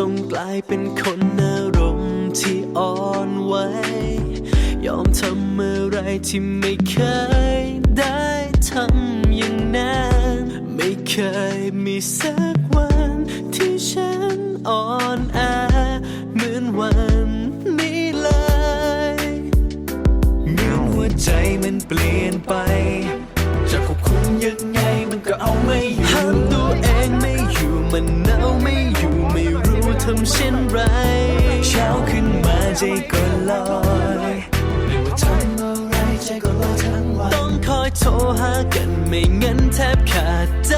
ต้องกลายเป็นคนอารมณ์ที่อ่อนไหวยอมทำอะไรที่ไม่เคยได้ทำอย่างนั้น ไม่เคยมีสัก ไร เช้าขึ้นมาใจก็ลอยไม่ว่าทำอะไรใจก็ลอยทั้งวัน ต้องคอยโทรหากันไม่งั้นแทบขาดใจ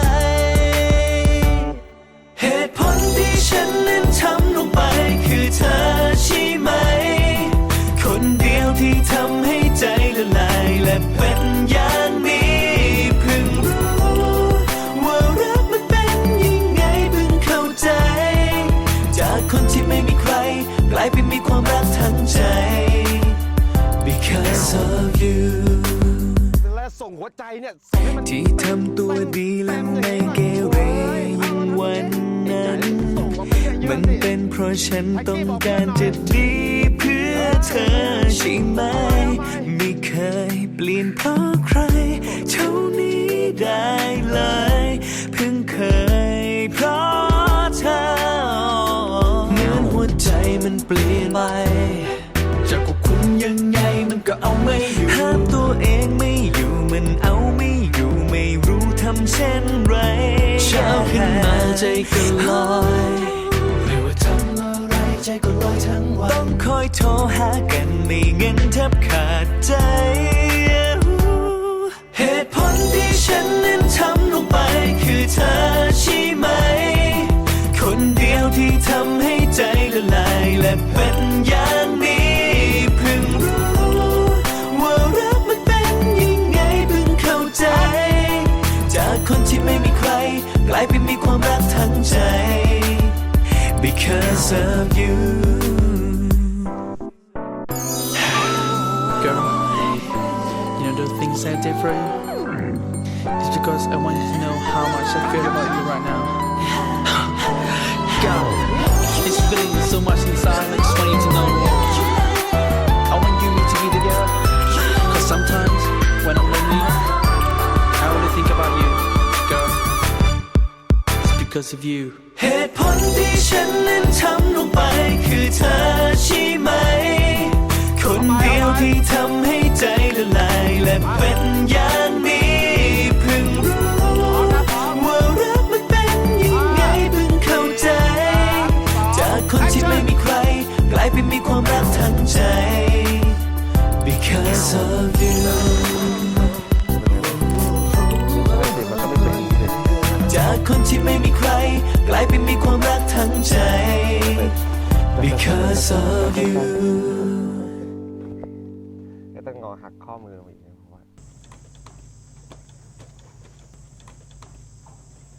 เหตุผลที่ฉันนั้นทำลงไป กลายเป็นมีความรักทั้งใจ because of you และส่งหัวใจเนี่ยส่งให้มันที่ทำตัวดีและไม่เกเรยิ่งวันนั้น มันเป็นเพราะฉันต้องการจะดีเพื่อเธอใช่ไหม ไม่เคยเปลี่ยนเพราะใครเท่านี้ได้ ลี่ยนไปจะควบคุมยังไงมันก็เอาไม่อยู่ห้ามตัวเองไม่อยู่มันเอาไม่อยู่ไม่รู้ทำเช่นไรเช้าขึ้นมาใจก็ลอยไม่ว่าทำอะไรใจก็ลอยทั้งวันต้องคอยโทรหากันไม่งั้นแทบขาดใจเหตุผลที่ฉัน กลายเป็นมีความรักทั้งใจ because of you Girl, you know the things are different. It's because I want you to know how much I feel about you right now. God, this feeling is so much inside. because of you. เหตุผลที่ฉันนั้นทำลงไปคือเธอใช่ไหม จากคนที่ไม่มีใคร กลายเป็นมีความรักทั้งใจ because of you ก็ต้องงอหักข้อมือลงอีก